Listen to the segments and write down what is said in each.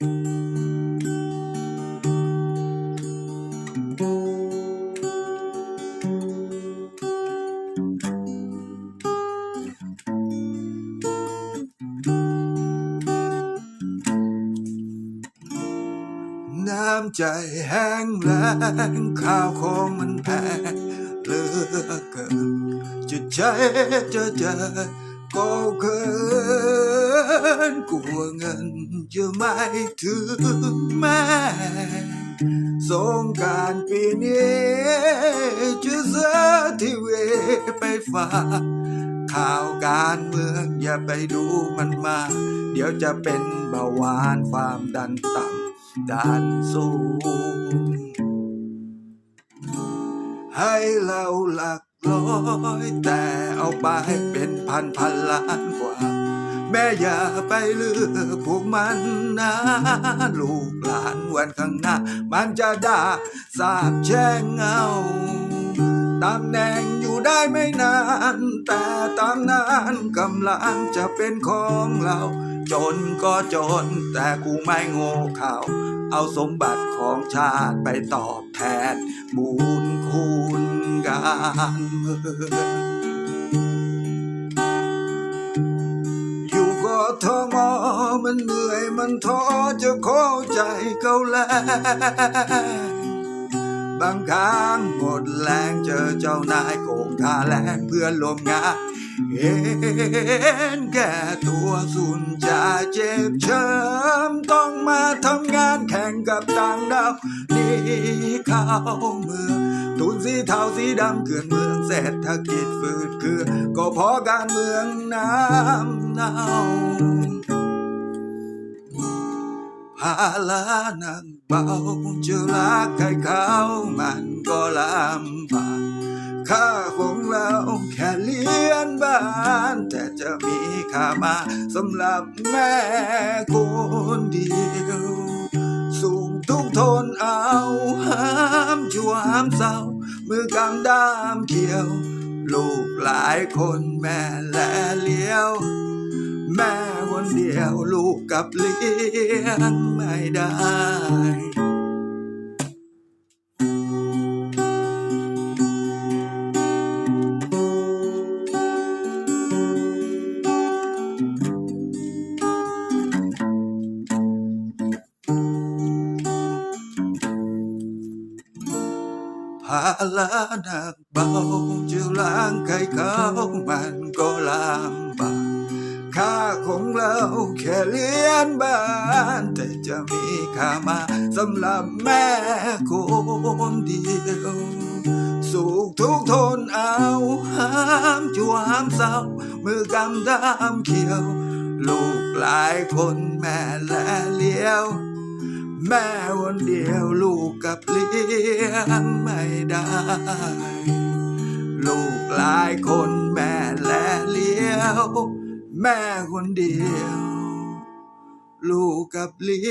น้ำใจแห้งแล้งข้าวของมันแพงเหลือเกินจะใจจะเจอก็เกิ นกลัวเงินจะไม่ถึงแม่สงการปีนี้จะเสียทีวีไปฝากข่าวการเมืองอย่าไปดูมันมา เดี๋ยวจะเป็นเบาหวานความดันต่ำดันสูง ให้เราหลักร้อยแต่เอาไปเป็นพันพันล้านกว่า ม่อย่าไปเลือกพวกมันนะ ลูกหลานวันข้างหน้า มันจะด่าสาบแช่งเอาตำแหน่งอยู่ได้ไม่นาน แต่ตำนานกำลังจะเป็นของเรา จนก็จนแต่กูไม่โง่เข่าเอาสมบัติของชาติไปตอบแทนบุญคุณการเมือง มันเหนื่อยมันท้อจะเข้าใจเขาแล้วบางครั้งหมดแรงเจอเจ้านายโกงค่าแรงเพื่อนร่วมงานเห็นแก่ตัวสุนจะเจ็บช้ำต้องมาทำงานแข่งกับต่างดาวหนี่เข้าเมืองทุนสีเทาสีดำเกลื่อนเมืองเศรษฐกิจฝืดเคือก็เพราะการเมืองน้ำเน่า ภาระหนักเบาจะรักใครเขามันก็ลำบากค่าของเราแค่เลี้ยนบ้าน แต่จะมีค่ามาสำหรับแม่คนเดียว สูงทุกข์ทนเอาห้ามชั่วห้ามเศร้า มือกำดามเขียว ลูกหลายคนแม่และเลี้ยว แม่ คนเดียวลูกกับเลี้ยงไม่ได้ภาระหนักเบาจะล้างใครเขามันก็ลำบากค่าของ เราแค่เลี้ยนบ้าน แต่จะมีค่ามาสำหรับแม่คนเดียวสุขทุกทนเอาห้ามชั่วห้ามเศร้า มือกำดามเขียว ลูกหลายคนแม่และเลี้ยว แม่คนเดียวลูกกับเลี้ยงไม่ได้ ลูกหลายคนแม่และเลี้ยว แม่คนเดียว ลูกกับเลี้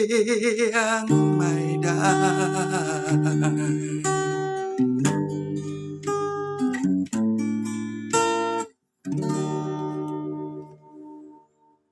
ยงไม่ได้